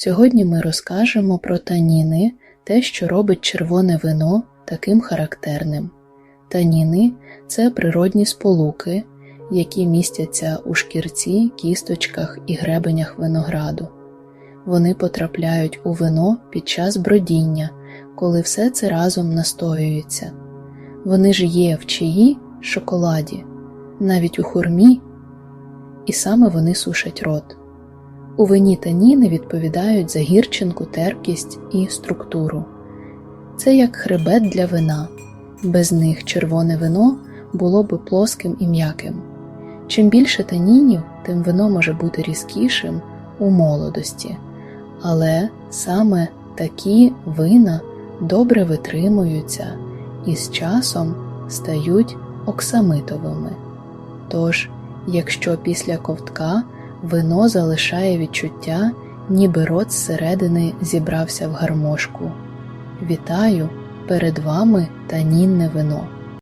Сьогодні ми розкажемо про таніни, те, що робить червоне вино таким характерним. Таніни це природні сполуки, які містяться у шкірці, кісточках і гребенях винограду. Вони потрапляють у вино під час бродіння, коли все це разом настоюється. Вони ж є в чаї, шоколаді, навіть у хурмі, і саме вони сушать рот. У вині таніни відповідають за гірчинку, терпкість і структуру. Це як хребет для вина. Без них червоне вино було би плоским і м'яким. Чим більше танінів, тим вино може бути різкішим у молодості, але саме такі вина добре витримуються і з часом стають оксамитовими. Тож, якщо після ковтка вино залишає відчуття, ніби рот зсередини зібрався в гармошку. Вітаю! Перед вами танінне вино.